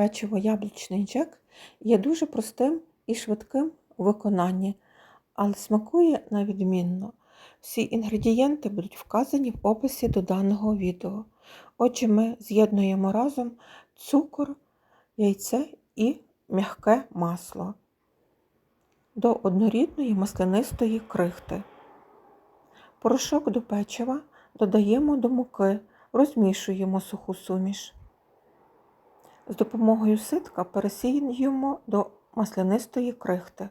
Печиво яблучний джек є дуже простим і швидким у виконанні, але смакує на відмінно. Всі інгредієнти будуть вказані в описі до даного відео. Отже, ми з'єднуємо разом цукор, яйце і м'яке масло до однорідної маслянистої крихти. Порошок до печива додаємо до муки, розмішуємо суху суміш. З допомогою ситка пересіюємо до маслянистої крихти.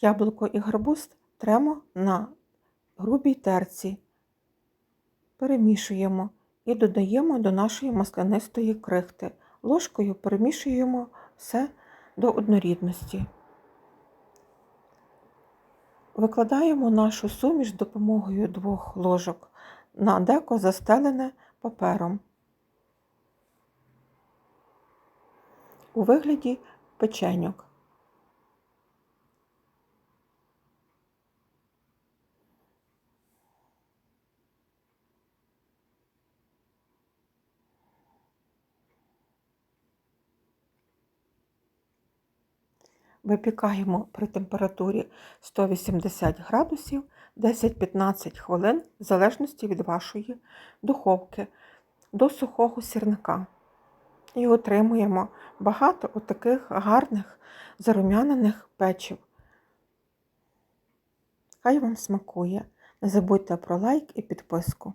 Яблуко і гарбуз тремо на грубій терці, перемішуємо і додаємо до нашої маслянистої крихти. Ложкою перемішуємо все до однорідності. Викладаємо нашу суміш з допомогою двох ложок на деко застелене папером у вигляді печеньок. Випікаємо при температурі 180 градусів 10-15 хвилин, в залежності від вашої духовки, до сухого сірника. І отримуємо багато отаких гарних зарум'янених печив. Хай вам смакує. Не забудьте про лайк і підписку.